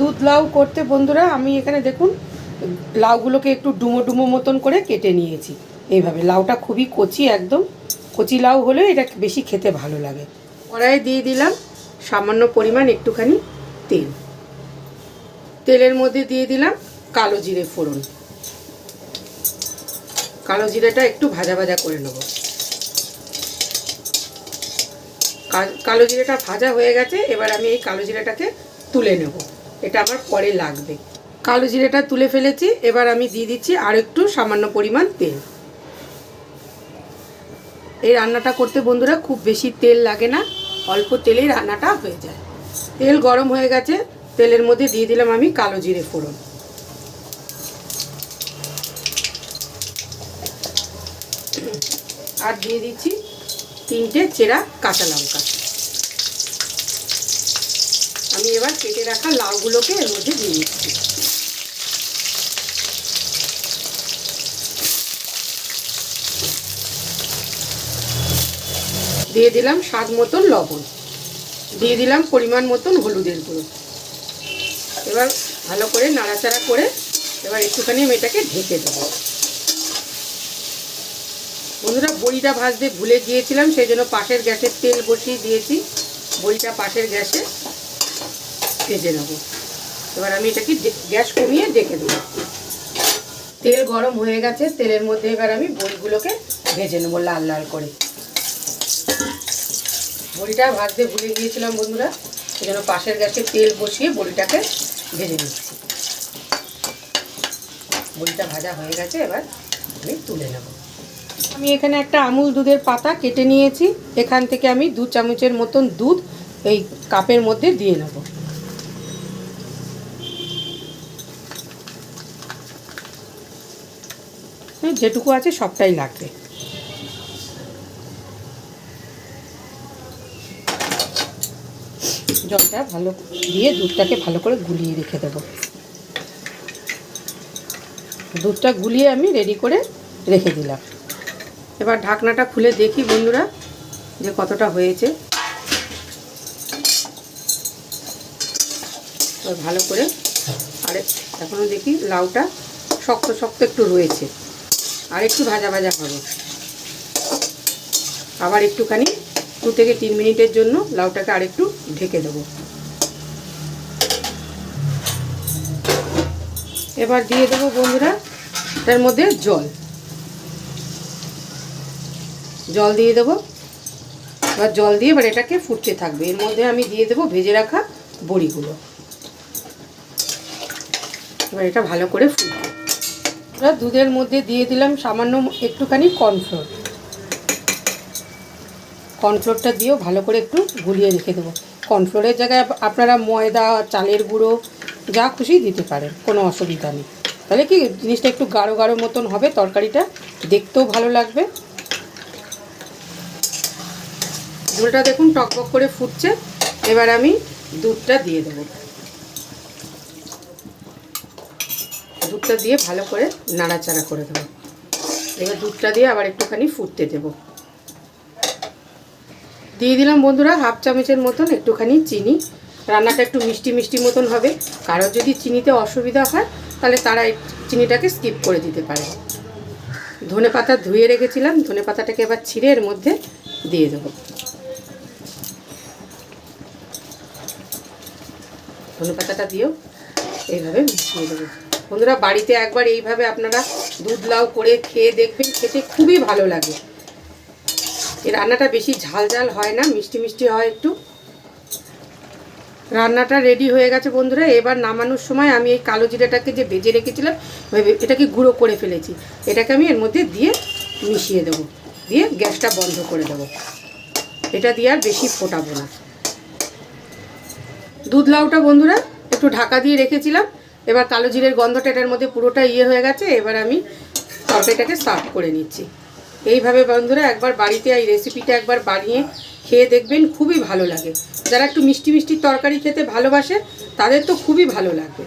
দুধ লাউ করতে বন্ধুরা, আমি এখানে দেখুন, লাউগুলোকে একটু ডুমো ডুমো মতন করে কেটে নিয়েছি। এইভাবে, লাউটা খুবই কচি একদম। কচি লাউ হলে এটা বেশি খেতে ভালো লাগে। কড়াইয়ে দিয়ে দিলাম সামান্য পরিমাণ একটুখানি তেল। তেলের মধ্যে দিয়ে দিলাম কালো জিরে ফোড়ন। কালো জিরেটা একটু ভাজা ভাজা করে নেব। কালো জিরেটা ভাজা হয়ে গেছে, এবার আমি এই কালো জিরেটাকে তুলে নেব। এটা আমার পরে লাগবে। কালো জিরেটা তুলে ফেলেছি, এবার আমি দিয়ে দিচ্ছি আর একটু সামান্য পরিমাণ তেল। এই রান্নাটা করতে বন্ধুরা খুব বেশি তেল লাগে না, অল্প তেলেই রান্নাটা হয়ে যায়। তেল গরম হয়ে গেছে, তেলের মধ্যে দিয়ে দিলাম আমি কালো জিরে ফোড়ন। আর দিয়ে দিচ্ছি তিনটে চেরা কাঁচা লঙ্কা। আমি এবার কেটে রাখা লাউগুলোকে এর মধ্যে দিয়ে দিচ্ছি। দিয়ে দিলাম স্বাদ মতন লবণ। দিয়ে দিলাম পরিমাণ মতন হলুদের গুঁড়ো। এবার ভালো করে নাড়াচাড়া করে এবার একটুখানি আমি এটাকে ঢেকে দেবো। বন্ধুরা, বড়িটা ভাজতে ভুলে গিয়েছিলাম, সেই জন্য পাশের গ্যাসের তেল বসিয়ে দিয়েছি। বড়িটা পাশের গ্যাসে ভেজে নেব। এবার আমি এটাকে গ্যাস কমিয়ে ডেকে দেবো। তেল গরম হয়ে গেছে, তেলের মধ্যে এবার আমি বড়িগুলোকে ভেজে নেব লাল লাল করে। বড়িটা ভাজতে ভুলে গিয়েছিলাম বন্ধুরা সেই জন্য পাশের গ্যাসে তেল বসিয়ে বড়িটাকে ভেজে নিচ্ছি। বড়িটা ভাজা হয়ে গেছে, এবার আমি তুলে নেব। আমি এখানে একটা আমুল দুধের পাতা কেটে নিয়েছি, এখান থেকে আমি দু চামচের মতন দুধ এই কাপের মধ্যে দিয়ে নেব। যেটুকু আছে সবটাই লাগবে। জলটা ভালো দিয়ে দুধটাকে ভালো করে গুলিয়ে রেখে দেব। দুধটা গুলিয়ে আমি রেডি করে রেখে দিলাম। এবার ঢাকনাটা খুলে দেখি বন্ধুরা যে কতটা হয়েছে। ভালো করে আরে এখনও দেখি লাউটা শক্ত শক্ত একটু রয়েছে। আর একটু ভাজা ভাজা হবে আবার একটুখানি, দু থেকে তিন মিনিটের জন্য লাউটাকে আরেকটু ঢেকে দেবো। এবার দিয়ে দেবো বন্ধুরা, তার মধ্যে জল। জল দিয়ে দেবো। এবার জল দিয়ে এবার এটাকে ফুটতে থাকবে। এর মধ্যে আমি দিয়ে দেবো ভেজে রাখা বড়িগুলো। এবার এটা ভালো করে ফুটবে। এবার দুধের মধ্যে দিয়ে দিলাম সামান্য একটুখানি কর্নফ্লোর। কর্নফ্লোরটা দিয়েও ভালো করে একটু গুলিয়ে রেখে দেবো। কর্নফ্লোরের জায়গায় আপনারা ময়দা, চালের গুঁড়ো, যা খুশি দিতে পারেন, কোনো অসুবিধা নেই। তাহলে কি, জিনিসটা একটু গাঢ় গাঢ় মতন হবে, তরকারিটা দেখতেও ভালো লাগবে। ঝোলটা দেখুন টকবক করে ফুটছে। এবার আমি দুধটা দিয়ে দেবো। দুধটা দিয়ে ভালো করে নাড়াচাড়া করে দেবো। এবার দুধটা দিয়ে আবার একটুখানি ফুটতে দেবো। দিয়ে দিলাম বন্ধুরা হাফ চামচের মতন একটুখানি চিনি। রান্নাটা একটু মিষ্টি মিষ্টি মতন হবে। কারোর যদি চিনিতে অসুবিধা হয়, তাহলে তারা এই চিনিটাকে স্কিপ করে দিতে পারে। ধনে পাতা ধুয়ে রেখেছিলাম, ধনে পাতাটাকে এবার ছিঁড়ে এর মধ্যে দিয়ে দেবো। ধনে পাতাটা দিয়েও এইভাবে মিশিয়ে দেবো। বন্ধুরা, বাড়িতে একবার এইভাবে আপনারা দুধ লাউ করে খেয়ে দেখবেন, খেতে খুবই ভালো লাগে। এই রান্নাটা বেশি ঝাল ঝাল হয় না, মিষ্টি মিষ্টি হয় একটু। রান্নাটা রেডি হয়ে গেছে বন্ধুরা, এবার নামানোর সময় আমি এই কালো জিরাটাকে যে বেজে রেখেছিলাম এটাকে গুঁড়ো করে ফেলেছি। এটাকে আমি এর মধ্যে দিয়ে মিশিয়ে দেবো, দিয়ে গ্যাসটা বন্ধ করে দেবো। এটা দিয়ে আর বেশি ফোটাবো না। দুধ লাউটা বন্ধুরা, একটু ঢাকা দিয়ে রেখেছিলাম এবার কালো জিরের গন্ধটা এটার মধ্যে পুরোটা ইয়ে হয়ে গেছে, এবার আমি তরকারিটাকে সার্ভ করে নিচ্ছি। এইভাবে বন্ধুরা একবার বাড়িতে এই রেসিপিটা একবার বানিয়ে খেয়ে দেখবেন, খুবই ভালো লাগে। যারা একটু মিষ্টি মিষ্টি তরকারি খেতে ভালোবাসে, তাদের তো খুবই ভালো লাগবে।